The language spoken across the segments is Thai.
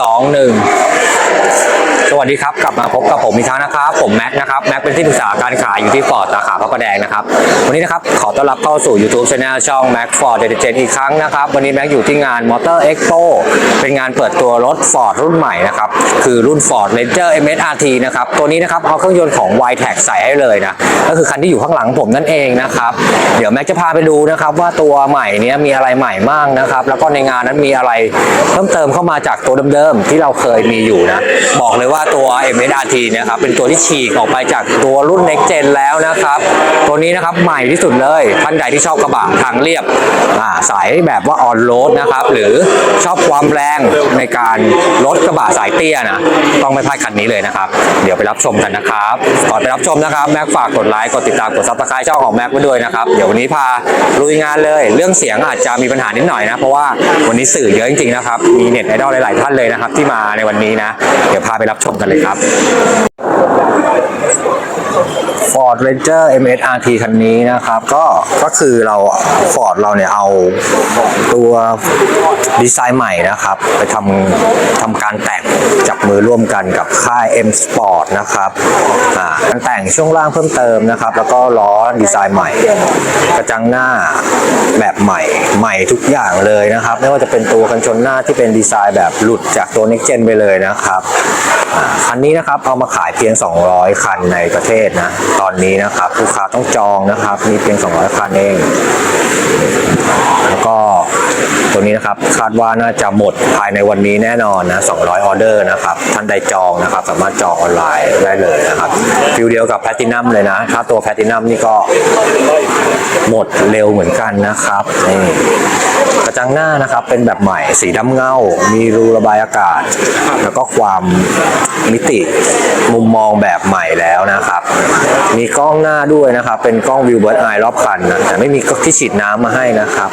สองหนึ่ง วัสดีครับกลับมาพบกับผมอีกครั้งนะครับผมแม็กนะครับแม็กเป็นที่ปรึกษาการขายอยู่ที่ฟอร์ดสาขาพระประแดงนะครับวันนี้นะครับขอต้อนรับเข้าสู่ YouTube Channel ช่อง Mac Ford d e t e n อีกครั้งนะครับวันนี้แม็กอยู่ที่งาน Motor Expo เป็นงานเปิดตัวรถ Ford รุ่นใหม่นะครับคือรุ่น Ford Ranger MSRT นะครับตัวนี้นะครับเอาเครื่องยนต์ของ y t e c ใส่ให้เลยนะก็คือคันที่อยู่ข้างหลังผมนั่นเองนะครับเดี๋ยวแม็กจะพาไปดูนะครับว่าตัวใหม่นี้มีอะไรใหม่มากนะครับแล้วก็ในงานนั้นมีอะไรเพิ่มเติมเข้ามาจากตัวเดิมๆที่เราเคยมีอยู่นะบอกเลยว่าตัว MSRT เนี่ยครับ เป็นตัวที่ฉีกออกไปจากตัวรุ่น Next Gen แล้วนะครับ ตัวนี้นะครับใหม่ที่สุดเลยท่านใดที่ชอบกระบะทางเรียบาสายแบบว่าออนโรดนะครับ หรือชอบความแรงในการลดกระบะสายเตี้ยนะต้องไม่พลาดคันนี้เลยนะครับ เดี๋ยวไปรับชมกันนะครับ ก่อนไปรับชมนะครับ แม็กฝากกดไลค์กดติดตามกดซับสไครต์ช่องของแม็กไว้ด้วยนะครับ เดี๋ยววันนี้พาลุยงานเลย เรื่องเสียงอาจจะมีปัญหานิดหน่อยนะเพราะว่าวันนี้สื่อเยอะจริงๆนะครับมีเน็ตไอดอลหลายๆท่านเลยนะครับ ที่มาในวันนี้นะ เดี๋ยวพาไปรับชมกันเลยครับ Ford Ranger MSRT คันนี้นะครับ ก็ก็คือเรา Ford เราเนี่ยเอาตัวดีไซน์ใหม่นะครับ ไปทำทำการแต่งจับมือร่วมกันกับค่าย M Sport นะครับอ่าการแต่งช่วงล่างเพิ่มเติมนะครับ แล้วก็ล้อดีไซน์ใหม่ กระจังหน้าแบบใหม่ใหม่ทุกอย่างเลยนะครับ ไม่ว่าจะเป็นตัวกันชนหน้าที่เป็นดีไซน์แบบหลุดจากตัว Next Gen ไปเลยนะครับ คันนี้นะครับเอามาขายเพียง 200 คันในประเทศนะ ตอนนี้นะครับลูกค้าต้องจองนะครับ มีเพียง 200 คันเอง แล้วก็ ตัวนี้นะครับคาดว่าน่าจะหมดภายในวันนี้แน่นอนนะ 200 ออเดอร์นะครับ ท่านใดจองนะครับ สามารถจองออนไลน์ได้เลยนะครับฟิลเดียวกับแพลตินัมเลยนะถ้าตัวแพลตินัมนี่ก็หมดเร็วเหมือนกันนะครับนี่กระจังหน้านะครับเป็นแบบใหม่สีดำเงา มีรูระบายอากาศ แล้วก็ความมิติมุมมองแบบใหม่แล้วนะครับ มีกล้องหน้าด้วยนะครับ เป็นกล้องวิวเบิร์ดไอรอบคันนะแต่ไม่มีที่ฉีดน้ำมาให้นะครับ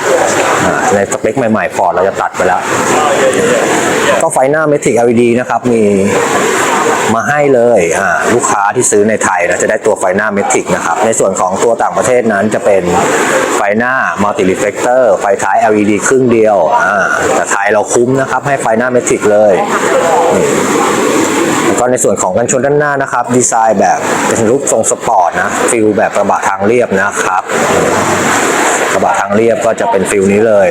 ในสเปคใหม่ๆฟอร์ดเราจะตัดไปแล้ว ก็ไฟหน้าเมทิก LED นะครับ มีมาให้เลยลูกค้าที่ซื้อในไทยนะจะได้ตัวไฟหน้าเมทิกนะครับ ในส่วนของตัวต่างประเทศนั้นจะเป็นไฟหน้ามัลติรีเฟกเตอร์ไฟท้าย LED ครึ่งเดียวแต่ไทยเราคุ้มนะครับ ให้ไฟหน้าเมทิกเลย ก็ในส่วนของกันชนด้านหน้านะครับ ดีไซน์แบบเป็นรูปทรงสปอร์ตนะฟิลแบบกระบะทางเรียบนะครับกระบะทางเรียบก็จะเป็นฟิลนี้เลย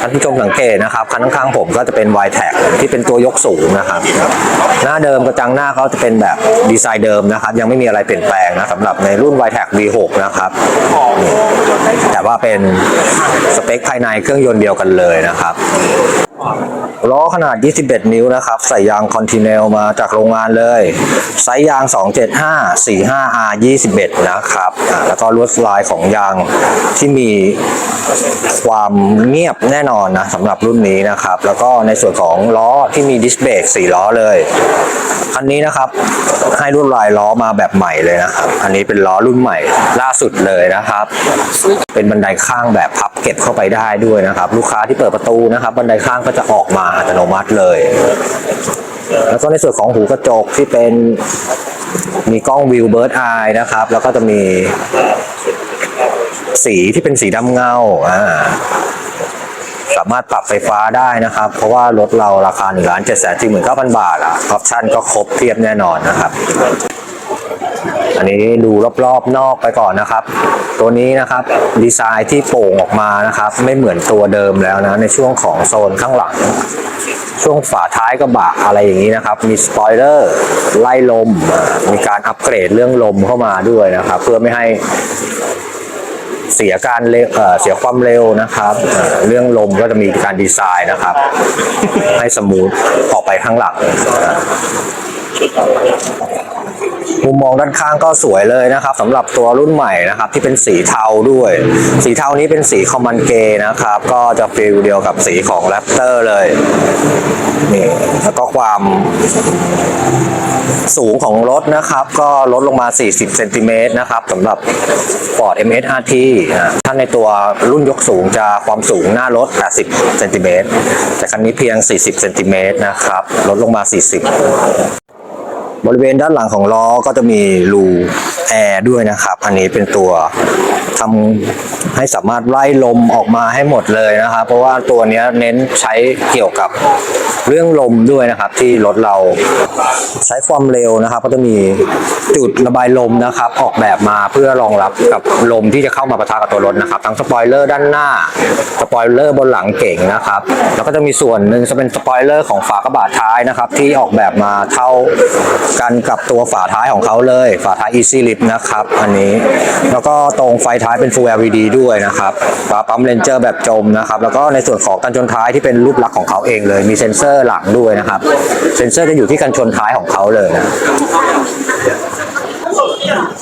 ท่านผู้ชมสังเกตนะครับคันข้างๆผมก็จะเป็น y t a g ที่เป็นตัวยกสูงนะครับ หน้าเดิมกระจังหน้าเขาจะเป็นแบบดีไซน์เดิมนะครับ ยังไม่มีอะไรเปลี่ยนแปลงนะสำหรับในรุ่น y t a g V6 นะครับ แต่ว่าเป็นสเปคภายในเครื่องยนต์เดียวกันเลยนะครับ ล้อขนาด 21 นิ้วนะครับ ใส่ยางคอนติเนลมาจากโรงงานเลย ไซส์ยาง 275 45 R 21 นะครับ แล้วก็ลวดลายของยางที่มีความเงียบแน่นอนนะสำหรับรุ่นนี้นะครับ แล้วก็ในส่วนของล้อที่มีดิสเบรก4 ล้อเลย คันนี้นะครับให้รุ่นลายล้อมาแบบใหม่เลยนะครับ อันนี้เป็นล้อรุ่นใหม่ล่าสุดเลยนะครับ เป็นบันไดข้างแบบพับเก็บเข้าไปได้ด้วยนะครับ ลูกค้าที่เปิดประตูนะครับ บันไดข้างก็จะออกมาอัตโนมัติเลย แล้วก็ในส่วนของหูกระจกที่เป็นมีกล้องวิวเบิร์ดไอนะครับ แล้วก็จะมีสีที่เป็นสีดำเงาอ่าสามารถปรับไฟฟ้าได้นะครับ เพราะว่ารถเราราคา1ล้าน7แสนสี่หมื่นเก้าพันบาทอะออปชั่นก็ครบเทียบแน่นอนนะครับ อันนี้ดูรอบๆนอกไปก่อนนะครับ ตัวนี้นะครับดีไซน์ที่โป่งออกมานะครับ ไม่เหมือนตัวเดิมแล้วนะ ในช่วงของโซนข้างหลัง ช่วงฝาท้ายกระบะอะไรอย่างนี้นะครับ มีสปอยเลอร์ไล่ลม มีการอัปเกรดเรื่องลมเข้ามาด้วยนะครับ เพื่อไม่ให้เสียการเเเสียความเร็วนะครับเเรื่องลมก็จะมีการดีไซน์นะครับ ให้สมูทออกไปข้างหลัง มุมมองด้านข้างก็สวยเลยนะครับสำหรับตัวรุ่นใหม่นะครับที่เป็นสีเทาด้วย สีเทานี้เป็นสีคอมมันเกนะครับ ก็จะฟิลเดียวกับสีของแรปเตอร์เลยนี่แล้วก็ความสูงของรถนะครับ ก็ลดลงมา 40เซนติเมตรนะครับสำหรับ Ford MSRT ถ้าในตัวรุ่นยกสูงจะความสูงหน้ารถ 80เซนติเมตรแต่คันนี้เพียง 40เซนติเมตรนะครับ ลดลงมา 40 บริเวณด้านหลังของล้อก็จะมีรูแอร์ด้วยนะครับ อันนี้เป็นตัว ทำให้สามารถไล่ลมออกมาให้หมดเลยนะครับ เพราะว่าตัวนี้เน้นใช้เกี่ยวกับเรื่องลมด้วยนะครับ ที่รถเราใช้ความเร็วนะครับ ก็จะมีจุดระบายลมนะครับ ออกแบบมาเพื่อรองรับกับลมที่จะเข้ามาปะทะกับตัวรถนะครับ ทั้งสปอยเลอร์ด้านหน้าสปอยเลอร์บนหลังเก่งนะครับ แล้วก็จะมีส่วนหนึ่งจะเป็นสปอยเลอร์ของฝากระบะท้ายนะครับ ที่ออกแบบมาเท่ากันกับตัวฝาท้ายของเขาเลย ฝาท้าย Easy Lift นะครับ อันนี้ แล้วก็ตรงไฟท้ายเป็น Full LED ด้วยนะครับฝาปั๊มเลนเจอร์แบบจมนะครับ แล้วก็ในส่วนของกันชนท้ายที่เป็นรูปลักษณ์ของเขาเองเลย มีเซ็นเซอร์หลังด้วยนะครับ เซ็นเซอร์จะอยู่ที่กันชนท้ายของเขาเลยนะ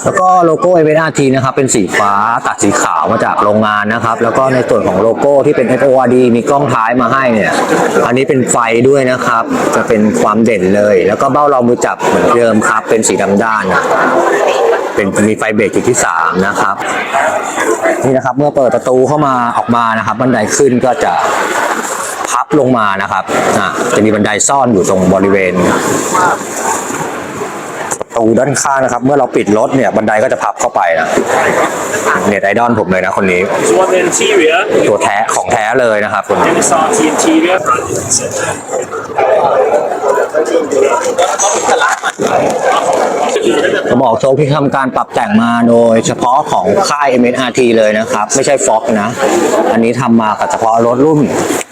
แล้วก็โลโก้ m อ r t นะครับเป็นสีฟ้าตัดสีขาวมาจากโรงงานนะครับ แล้วก็ในส่วนของโลโก้ที่เป็น FORD มีกล้องท้ายมาให้เนี่ย อันนี้เป็นไฟด้วยนะครับ จะเป็นความเด่นเลย แล้วก็เบ้าเรามือจับเหมือนเดิมครับ เป็นสีดำด้านนะ เป็นมีไฟเบรกจุดที่3นะครับนี่นะครับเมื่อเปิดประตูเข้ามาออกมานะครับ บันไดขึ้นก็จะพับลงมานะครับอะจะมีบันไดซ่อนอยู่ตรงบริเวณประตูด้านข้างนะครับ เมื่อเราปิดรถเนี่ยบันไดก็จะพับเข้าไปนะเน็ตไอดอลผมเลยนะคนนี้ So on the interior, ตัวแท้ของแท้เลยนะครับคนนี้ MSRT interior. กระบอกโชคที่ทำการปรับแต่งมาโดยเฉพาะของค่าย MSRT เลยนะครับ ไม่ใช่ฟ็อกนะ อันนี้ทำมากับเฉพาะรถรุ่น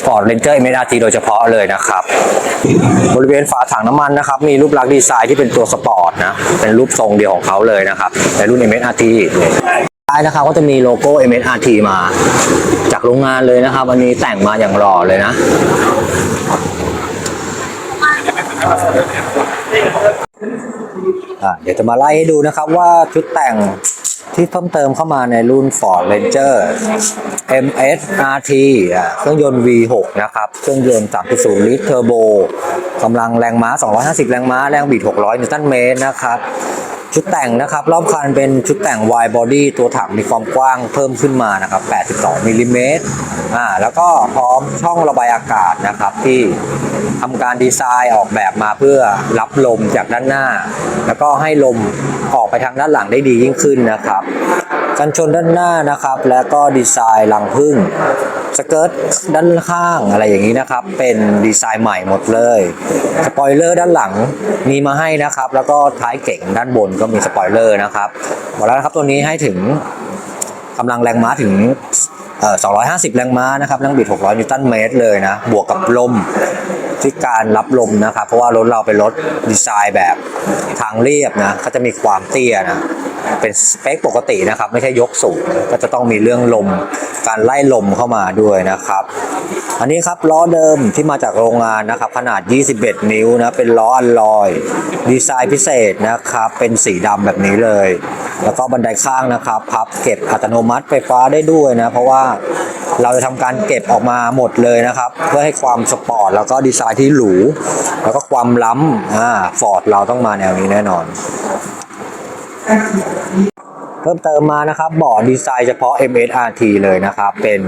Ford Ranger MSRT โดยเฉพาะเลยนะครับ บริเวณฝาถังน้ำมันนะครับ มีรูปลักษณ์ดีไซน์ที่เป็นตัวสปอร์ตนะ เป็นรูปทรงเดียวของเขาเลยนะครับ ในรุ่น MSRT ท้ายนะครับก็จะมีโลโก้ MSRT มา จากโรงงานเลยนะครับวันนี้แต่งมาอย่างหล่อเลยนะ เดี๋ยวจะมาไล่ให้ดูนะครับว่าชุดแต่งที่เพิ่มเติมเข้ามาในรุ่น Ford Ranger MS RT เครื่องยนต์ V6 นะครับ เครื่องยนต์ 3.0 ลิตรเทอร์โบกำลังแรงม้า 250 แรงม้า แรงบิด 600 นิวตันเมตรนะครับ ชุดแต่งนะครับรอบคันเป็นชุดแต่ง wide body ตัวถังมีความกว้างเพิ่มขึ้นมานะครับ 82มิลลิเมตรอ่าแล้วก็พร้อมช่องระบายอากาศนะครับที่ทำการดีไซน์ออกแบบมาเพื่อรับลมจากด้านหน้า แล้วก็ให้ลมออกไปทางด้านหลังได้ดียิ่งขึ้นนะครับ กันชนด้านหน้านะครับ แล้วก็ดีไซน์หลังพึ่งสเกิร์ตด้านข้างอะไรอย่างนี้นะครับ เป็นดีไซน์ใหม่หมดเลยสปอยเลอร์ด้านหลังมีมาให้นะครับ แล้วก็ท้ายเก่งด้านบนก็มีสปอยเลอร์นะครับหมดแล้วนะครับตัวนี้ให้ถึงกำลังแรงม้าถึง 250 แรงม้านะครับแรงบิด 600 นิวตันเมตรเลยนะ บวกกับลมที่การรับลมนะครับ เพราะว่ารถเราเป็นรถดีไซน์แบบทางเรียบนะก็จะมีความเตี้ยนะเป็นสเปคปกตินะครับ ไม่ใช่ยกสูง ก็จะต้องมีเรื่องลมการไล่ลมเข้ามาด้วยนะครับ อันนี้ครับล้อเดิมที่มาจากโรงงานนะครับ ขนาด 21 นิ้วนะเป็นล้ออัลลอยดีไซน์พิเศษนะครับ เป็นสีดำแบบนี้เลย แล้วก็บันไดข้างนะครับ พับเก็บอัตโนมัติไฟฟ้าได้ด้วยนะ เพราะว่าเราจะทำการเก็บออกมาหมดเลยนะครับ เพื่อให้ความสปอร์ตแล้วก็ดีไซน์ที่หรู แล้วก็ความล้ำอ่าฟอร์ดเราต้องมาแนวนี้แน่นอน เพิ่มเติมมานะครับเบาะดีไซน์เฉพาะ MSRT เลยนะครับเป็น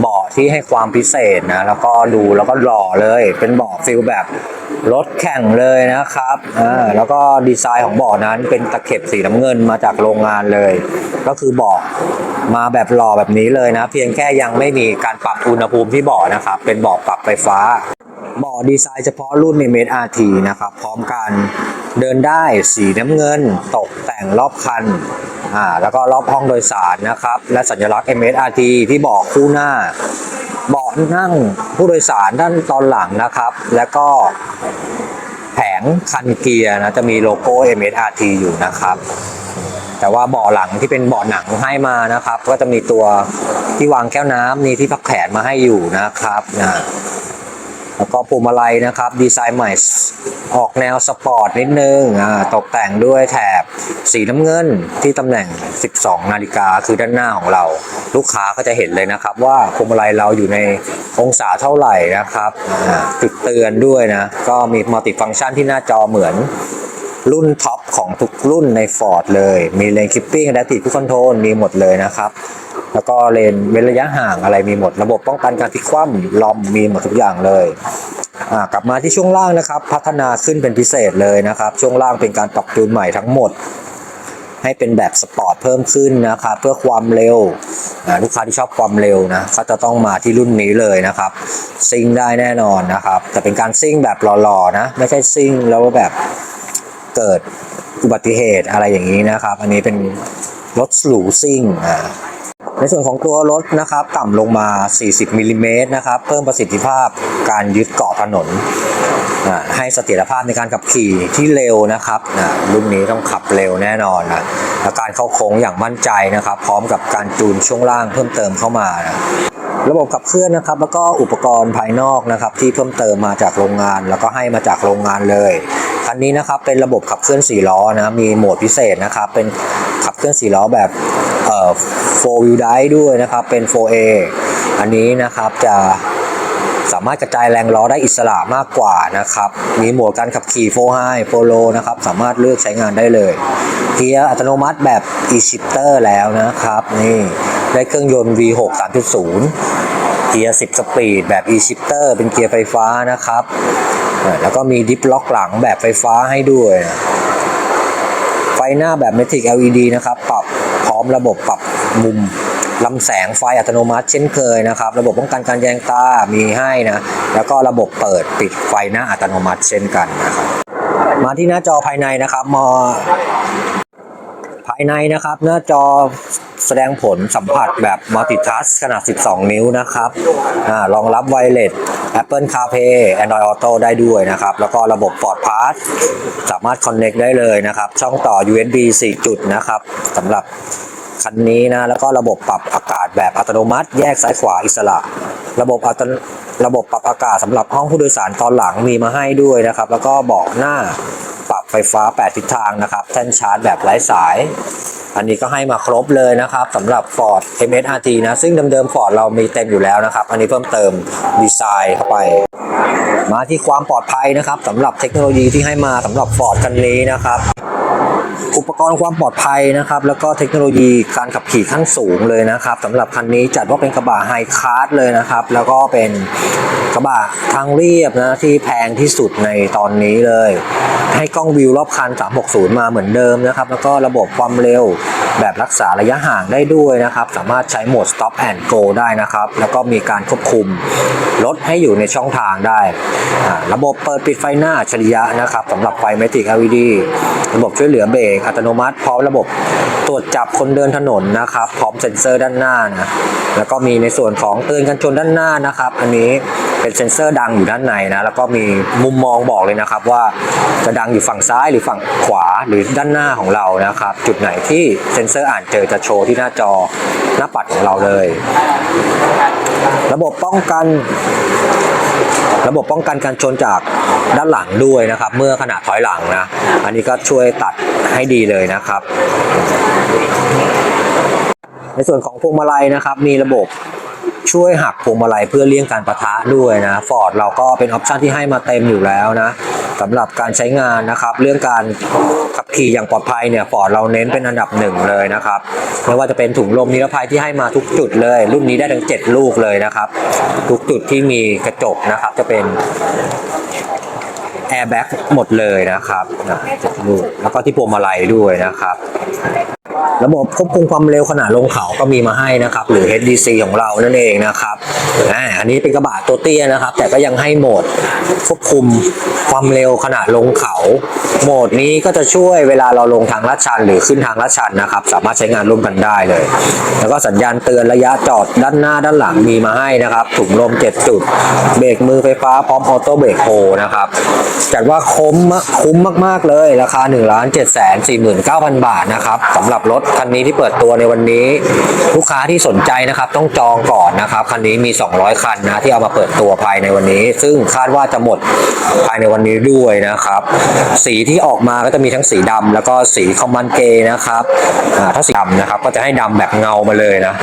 เบาะที่ให้ความพิเศษนะแล้วก็ดูแล้วก็หล่อเลย เป็นเบาะฟิลแบบรถแข่งเลยนะครับอ่าแล้วก็ดีไซน์ของเบาะนั้นเป็นตะเข็บสีน้ำเงินมาจากโรงงานเลย ก็คือเบาะมาแบบหล่อแบบนี้เลยนะ เพียงแค่ยังไม่มีการปรับอุณหภูมิที่เบาะนะครับเป็นเบาะปรับไฟฟ้า บาะดีไซน์เฉพาะรุ่นในเมท RT นะครับ พร้อมกันเดินได้สีน้ำเงิน ตกแต่งรอบคันอ่าแล้วก็รอบห้องโดยสารนะครับ และสัญลักษณ์ MSRT ที่เบาะคู่หน้าเบาะนั่งผู้โดยสารด้านตอนหลังนะครับ แล้วก็แผงคันเกียร์นะจะมีโลโก้ MSRT อยู่นะครับ แต่ว่าเบาะหลังที่เป็นเบาะหนังให้มานะครับ ก็จะมีตัวที่วางแก้วน้ำมีที่พักแขนมาให้อยู่นะครับนะ แล้วก็พวงมาลัยนะครับ ดีไซน์ใหม่ออกแนวสปอร์ตนิดนึงตกแต่งด้วยแถบสีน้ำเงินที่ตำแหน่ง 12 นาฬิกาคือด้านหน้าของเรา ลูกค้าก็จะเห็นเลยนะครับ ว่าพวงมาลัยเราอยู่ในองศาเท่าไหร่นะครับติดเตือนด้วยนะ ก็มีมัลติฟังก์ชันที่หน้าจอเหมือนรุ่นท็อปของทุกรุ่นใน Ford เลย มีเลนคิปปิ้งและติดผู้คอนโทรลมีหมดเลยนะครับ แล้วก็เลนเว้นระยะห่างอะไรมีหมด ระบบป้องกันการพลิกคว่ำลอมมีหมดทุกอย่างเลยกลับมาที่ช่วงล่างนะครับ พัฒนาขึ้นเป็นพิเศษเลยนะครับ ช่วงล่างเป็นการปรับจูนใหม่ทั้งหมด ให้เป็นแบบสปอร์ตเพิ่มขึ้นนะครับเพื่อความเร็วลูกค้าที่ชอบความเร็วนะก็จะต้องมาที่รุ่นนี้เลยนะครับซิ่งได้แน่นอนนะครับ แต่เป็นการซิ่งแบบหล่อๆนะไม่ใช่ซิ่งแล้วแบบเกิดอุบัติเหตุอะไรอย่างนี้นะครับ อันนี้เป็นรถหรูซิ่งอ่า ในส่วนของตัวรถนะครับต่ำลงมา 40มิลลิเมตรนะครับเพิ่มประสิทธิภาพการยึดเกาะถนนให้เสถียรภาพในการขับขี่ที่เร็วนะครับนะรุ่นนี้ต้องขับเร็วแน่นอนนะและการเข้าโค้งอย่างมั่นใจนะครับ พร้อมกับการจูนช่วงล่างเพิ่มเติมเข้ามานะ ระบบขับเคลื่อนนะครับ แล้วก็อุปกรณ์ภายนอกนะครับ ที่เพิ่มเติมมาจากโรงงาน แล้วก็ให้มาจากโรงงานเลยคันนี้นะครับเป็นระบบขับเคลื่อน4ล้อนะมีโหมดพิเศษนะครับ เป็นขับเคลื่อน4ล้อแบบเอ่อ4 wheel drive ด้วยนะครับเป็น 4A อันนี้นะครับจะามารถกระจายแรงล้อได้อิสระมากกว่านะครับ มีโหมดการขับขี่4 high 4 low นะครับ สามารถเลือกใช้งานได้เลยเกียร์อัตโนมัติแบบ e-shifter แล้วนะครับ นี่ได้เครื่องยนต์ V6 3.0 เกียร์ 10 สปีดแบบ e-shifter เป็นเกียร์ไฟฟ้านะครับ แล้วก็มีดิฟล็อกหลังแบบไฟฟ้าให้ด้วย ไฟหน้าแบบ Matic LED นะครับ ปรับพร้อมระบบปรับมุม ลำแสงไฟอัตโนมัติเช่นเคยนะครับ ระบบป้องกันการแยงตามีให้นะ แล้วก็ระบบเปิดปิดไฟหน้าอัตโนมัติเช่นกันนะครับ มาที่หน้าจอภายในนะครับมอภายในนะครับ หน้าจอแสดงผลสัมผัสแบบมัลติทัชขนาด 12 นิ้วนะครับอารองรับไวเลส Apple CarPlay Android Auto ได้ด้วยนะครับ แล้วก็ระบบ Ford Pass สามารถ Connect ได้เลยนะครับ ช่องต่อ USB 4 จุดนะครับสำหรับ คันนี้นะแล้วก็ระบบปรับอากาศแบบอัตโนมัติ แยกซ้ายขวาอิสระ ระบบอัตระบบปรับอากาศสำหรับห้องผู้โดยสารตอนหลังมีมาให้ด้วยนะครับ แล้วก็เบาะหน้าปรับไฟฟ้า 8 ทิศทางนะครับแท่นชาร์จแบบไร้สาย อันนี้ก็ให้มาครบเลยนะครับสำหรับ Ford MSRT นะซึ่งเดิมๆ Ford เรามีเต็มอยู่แล้วนะครับ อันนี้เพิ่มเติมดีไซน์เข้าไป มาที่ความปลอดภัยนะครับสำหรับเทคโนโลยีที่ให้มาสำหรับ Ford คันนี้นะครับ อุปกรณ์ความปลอดภัยนะครับ แล้วก็เทคโนโลยีการขับขี่ขั้นสูงเลยนะครับสำหรับคันนี้จัดว่าเป็นกระบะไฮคาร์ดเลยนะครับ แล้วก็เป็นกระบะทางเรียบนะที่แพงที่สุดในตอนนี้เลย ให้กล้องวิวรอบคัน 360 มาเหมือนเดิมนะครับ แล้วก็ระบบความเร็วแบบรักษาระยะห่างได้ด้วยนะครับ สามารถใช้โหมด stop and go ได้นะครับ แล้วก็มีการควบคุมรถให้อยู่ในช่องทางได้ ระบบเปิดปิดไฟหน้าอัจฉริยะนะครับสำหรับไฟ Matic LED ระบบช่วยเหลือเบรกอัตโนมัติ พร้อมระบบตรวจจับคนเดินถนนนะครับ พร้อมเซ็นเซอร์ด้านหน้านะแล้วก็มีในส่วนของเตือนกันชนด้านหน้านะครับ อันนี้เป็นเซ็นเซอร์ดังอยู่ด้านในนะแล้วก็มีมุมมองบอกเลยนะครับว่าจะดังอยู่ฝั่งซ้ายหรือฝั่งขวาหรือด้านหน้าของเรานะครับ จุดไหนที่เซ็นเซอร์อ่านเจอจะโชว์ที่หน้าจอหน้าปัดของเราเลย ระบบป้องกันระบบป้องกันการชนจากด้านหลังด้วยนะครับ เมื่อขณะถอยหลังนะ อันนี้ก็ช่วยตัดให้ดีเลยนะครับ ในส่วนของพวงมาลัยนะครับ มีระบบ ช่วยหักพวงมาลัยเพื่อเลี่ยงการประทะด้วยนะฟอร์ดเราก็เป็นออปชันที่ให้มาเต็มอยู่แล้วนะสำหรับการใช้งานนะครับเรื่องการขับขี่อย่างปลอดภัยเนี่ยฟอร์ดเราเน้นเป็นอันดับหนึ่งเลยนะครับไม่ว่าจะเป็นถุงลมนิรภัยที่ให้มาทุกจุดเลย รุ่นนี้ได้ถึง 7 ลูกเลยนะครับ ทุกจุดที่มีกระจกนะครับจะเป็นแอร์แบ็กหมดเลยนะครับนะเจ็ดลูกแล้วก็ที่พวงมาลัยด้วยนะครับ ระบบควบคุมความเร็วขณะลงเขาก็มีมาให้นะครับ หรือ HDC ของเรานั่นเองนะครับอันนี้เป็นกระบะตัวเตี้ยนะครับ แต่ก็ยังให้โหมดควบคุมความเร็วขณะลงเขา โหมดนี้ก็จะช่วยเวลาเราลงทางลาดชัน หรือขึ้นทางลาดชันนะครับ สามารถใช้งานร่วมกันได้เลย แล้วก็สัญญาณเตือนระยะจอดด้านหน้าด้านหลังมีมาให้นะครับถุงลม 7 จุด เบรกมือไฟฟ้าพร้อมออโต้เบรกโฮนะครับจัดว่าคุ้มมากคุ้มมากๆเลยราคา1 7 4 9 0 0 0 บาทนะครับสำหรับรถคันนี้ที่เปิดตัวในวันนี้ ลูกค้าที่สนใจนะครับ ต้องจองก่อนนะครับคันนี้มี 200 คันนะที่เอามาเปิดตัวภายในวันนี้ ซึ่งคาดว่าจะหมดภายในวันนี้ด้วยนะครับ สีที่ออกมาก็จะมีทั้งสีดำแล้วก็สีคอมมันเกย์นะครับถ้าสีดำนะครับ ก็จะให้ดำแบบเงามาเลยนะ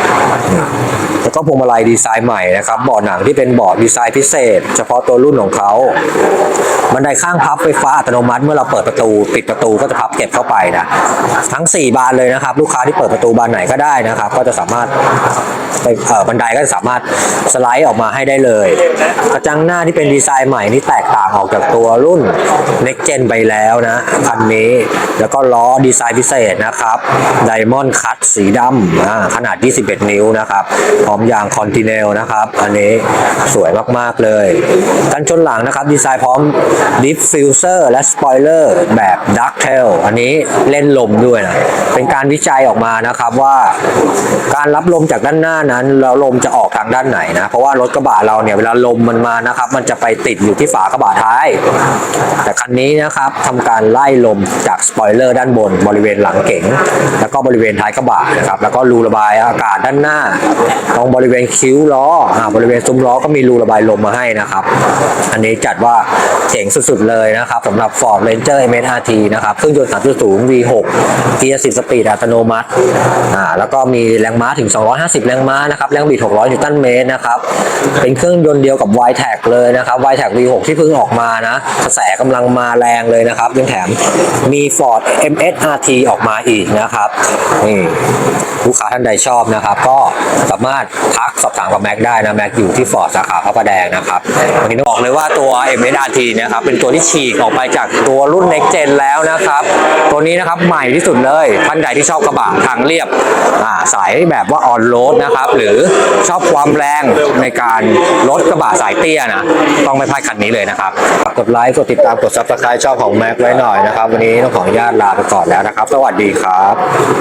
แล้วก็พวงมาลัยดีไซน์ใหม่นะครับเบาะหนังที่เป็นเบาะดีไซน์พิเศษ เฉพาะตัวรุ่นของเขาบันไดข้างพับไฟฟ้าอัตโนมัติเมื่อเราเปิดประตู ปิดประตูก็จะพับเก็บเข้าไปนะทั้ง 4 บานเลยนะครับ ลูกค้าที่เปิดประตูบานไหนก็ได้นะครับ ก็จะสามารถไปเอ่อบันไดก็จะสามารถสไลด์ออกมาให้ได้เลย กระจังหน้าที่เป็นดีไซน์ใหม่นี่แตกต่างออกจากตัวรุ่น Next Gen ไปแล้วนะคันนี้แล้วก็ล้อดีไซน์พิเศษนะครับ Diamond Cut สีดำขนาด 21 นิ้วนะครับพร้อมยาง Continental นะครับ อันนี้สวยมากๆเลยกันชนหลังนะครับ ดีไซน์พร้อม Diffuser และ Spoiler แบบ Dark Tail อันนี้เล่นลมด้วยนะเป็นการวิจัยออกมานะครับว่า การรับลมจากด้านหน้านั้นแล้วลมจะออกทางด้านไหนนะเพราะว่ารถกระบะเราเนี่ยเวลาลมมันมานะครับ มันจะไปติดอยู่ที่ฝากระบะท้าย แต่คันนี้นะครับทำการไล่ลมจากสปอยเลอร์ด้านบนบริเวณหลังเก๋งแล้วก็บริเวณท้ายกระบะนะครับแล้วก็รูระบายอากาศด้านหน้า ตรงบริเวณคิ้วล้ออบริเวณซุ้มล้อก็มีรูระบายลมมาให้นะครับ อันนี้จัดว่าเจ๋งสุดๆเลยนะครับสำหรับ Ford Ranger MSRT นะครับเครื่องยนต์3.0 V6 เกียร์10สปีดอัตโนมัติอ่าแล้วก็มีแรงม้าถึง 250 แรงม้านะครับแรงบิด 600 นิวตันเมตรนะครับเป็นเครื่องยนต์เดียวกับ y t e c เลยนะครับ y t e c V6 ที่เพิ่งออกมานะกระแสกำลังมาแรงเลยนะครับยังแถมมี Ford MSRT ออกมาอีกนะครับนี่ ลูกค้าท่านใดชอบนะครับ ก็สามารถทักสอบถามกับแม็กได้นะแม็กอยู่ที่ Ford สาขาพระประแดงนะครับวันนี้ต้องบอกเลยว่าตัว MSRT เนะครับเป็นตัวที่ฉีกออกไปจากตัวรุ่น Next Gen แล้วนะครับ ตัวนี้นะครับใหม่ที่สุดเลยท่านใดที่ชอบกระบะทางเรียบอ่าสายแบบว่าออนโรดนะครับ หรือชอบความแรงในการลดกระบะสายเตี้ยนะต้องไม่พลาดคันนี้เลยนะครับกดไลค์กดติดตามกด subscribe ชอบของแม็กไว้หน่อยนะครับ วันนี้ต้องขออนุญาตลาไปก่อนแล้วนะครับ สวัสดีครับ